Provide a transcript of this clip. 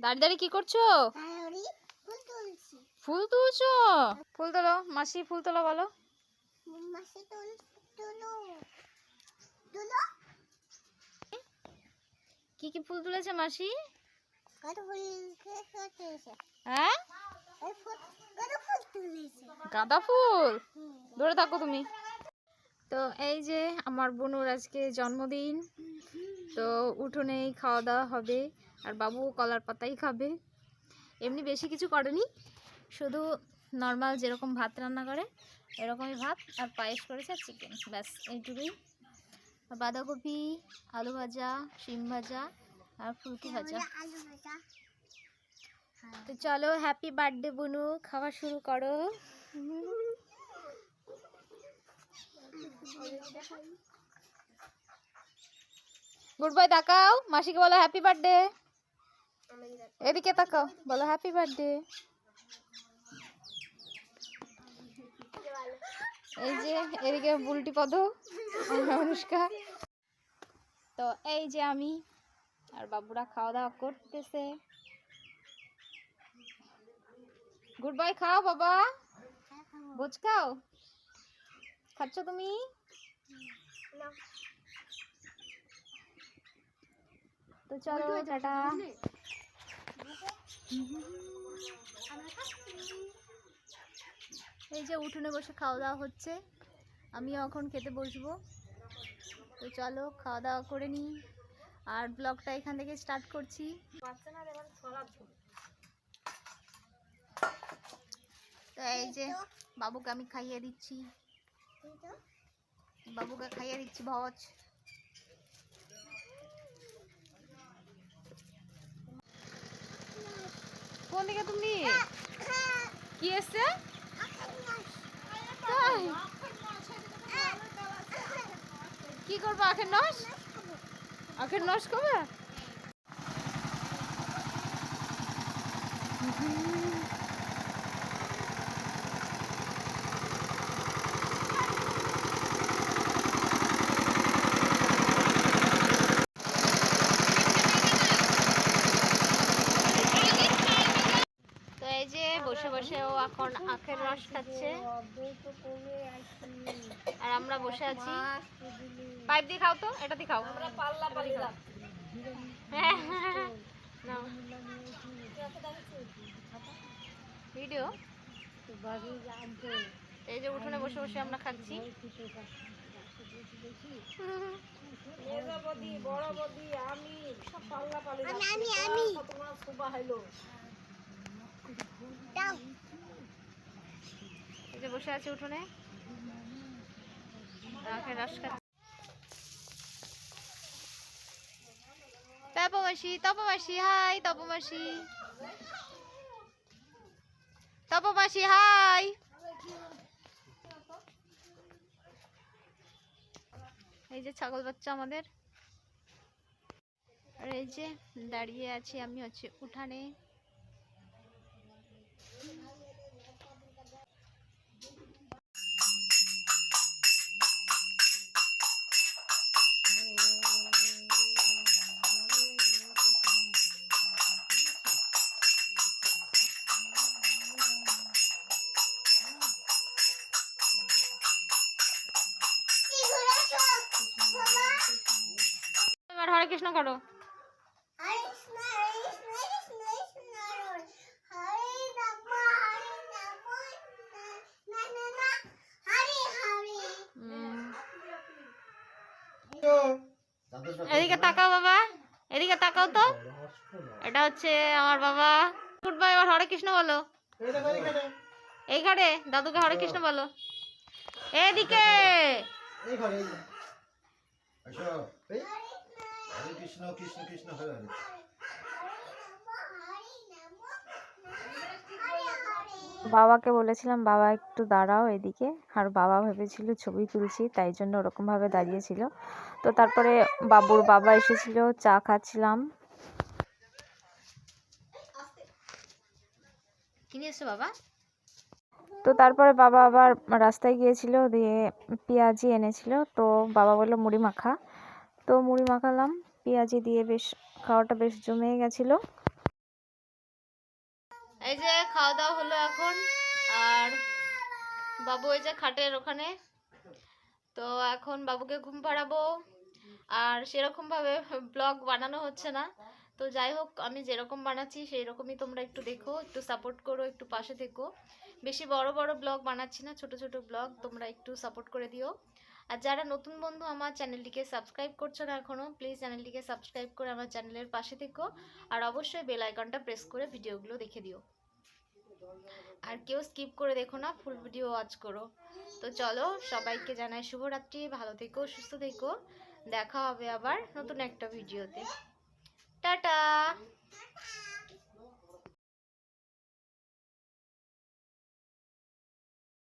দাঁড়িয়ে দাঁড়িয়ে কি করছ? ফুল তুলছি। ফুল তোলো মাসি ফুল তোলো বলো। কি কি ফুল তুলেছে মাসি? হ্যাঁ? গাঁদা ফুল? ধরে থাকো তুমি। তো এই যে আমার বোনুর আজকে জন্মদিন তো উঠোনেই খাওয়া দাওয়া হবে আর বাবু কলার পাতাই খাবে। এমনি বেশি কিছু করেনি শুধু নর্মাল যেরকম ভাত রান্না করে এরকমই ভাত আর পায়েস করেছে আর চিকেন ব্যাস এইটুকুই। আর বাঁধাকপি আলু ভাজা শিম ভাজা আর ফুলকি ভাজা। তো চলো হ্যাপি বার্থডে বুনু খাওয়া শুরু করো। গুড বাই তাকাও। মাসিকে বলো হ্যাপি বার্থডে এদিকে তাকাও, বলো হ্যাপি বার্থডে এই যে, এদিকে বুলটি পদ, অনুষ্কা। তো এই যে আমি, আর বাবুরা খাওয়া দাওয়া করতেছে। গুড বাই খাও বাবা। ভোজ খাও। খাচ্ছ তুমি? তো চলো টাটা। এই যে উঠোনে বসে খাওয়া দাওয়া হচ্ছে। আমিও এখন খেতে বসবো। তো চলো খাওয়া দাওয়া করে নিই আর ব্লগটা এখান থেকে স্টার্ট করছি। তো এই যে বাবুকে আমি খাইয়ে দিচ্ছি। বাবুকে খাইয়ে দিচ্ছি ভজ কোন দিকে তুমি? কি এসছে? কি করব আখের নস? আখের নস কবে তো এই যে বসে বসে ও এখন আখের রস খাচ্ছে। আর আমরা বসে আছি। পাইপ দিয়ে খাও তো এটা দিয়ে খাও। হ্যাঁ। ভিডিও। এই যে উঠোনে বসে বসে আমরা খাচ্ছি। আমি আমি আমি দাও। যে বসে আছে উঠোনে। আখের রস খাচ্ছি। তপমাসি তপমাসি হাই তপমাসি তপমাসি হাই। এই যে ছাগল বাচ্চা আমাদের। আর এই যে দাঁড়িয়ে আছি আমি হচ্ছে উঠানে। হরে হরে উম, এদিকে তাকাও বাবা এদিকে তাকাও তো। এটা হচ্ছে আমার বাবা। গুড বাই এবার হরে কৃষ্ণ বলো। এই ঘরে দাদুকে হরে কৃষ্ণ বলো। এদিকে। এই ঘরে হরে কৃষ্ণ কৃষ্ণ কৃষ্ণ হরে হরে। বাবাকে বলেছিলাম বাবা একটু দাঁড়াও এদিকে। আর বাবা ভেবেছিল ছবি তুলছি তাই জন্য ওরকমভাবে দাঁড়িয়েছিল। তো তারপরে বাবুর বাবা এসেছিল চা খাচ্ছিলাম। বাবা? তো তারপরে বাবা আবার রাস্তায় গিয়েছিল দিয়ে পেঁয়াজি এনেছিল। তো বাবা বলল মুড়ি মাখা। তো মুড়ি মাখালাম। পেঁয়াজি দিয়ে বেশ, খাওয়াটা বেশ জমে গেছিল। এই যে খাওয়া দাওয়া হলো এখন, আর বাবু এই যে খাটের ওখানে। তো এখন বাবুকে ঘুম পাড়াবো, আর সেরকম ভাবে ব্লগ বানানো হচ্ছে না। তো যাই হোক, আমি যেরকম বানাচ্ছি সেই রকমই তোমরা একটু দেখো, একটু সাপোর্ট করো, একটু পাশে থেকো। বেশি বড় বড় ব্লগ বানাচ্ছি না, ছোট ছোট ব্লগ, তোমরা একটু সাপোর্ট করে দিও। আর যারা নতুন বন্ধু আমার চ্যানেলটিকে সাবস্ক্রাইব করছ না এখনও প্লিজ চ্যানেলটিকে সাবস্ক্রাইব করে আমার চ্যানেলের পাশে থেকো। আর অবশ্যই বেল আইকনটা প্রেস করে ভিডিওগুলো দেখে দিও। আর কেউ স্কিপ করে দেখো না ফুল ভিডিও ওয়াচ করো। তো চলো, সবাইকে জানাই শুভরাত্রি, ভালো থেকো, সুস্থ থেকো। দেখা হবে আবার নতুন একটা ভিডিওতে টাটা!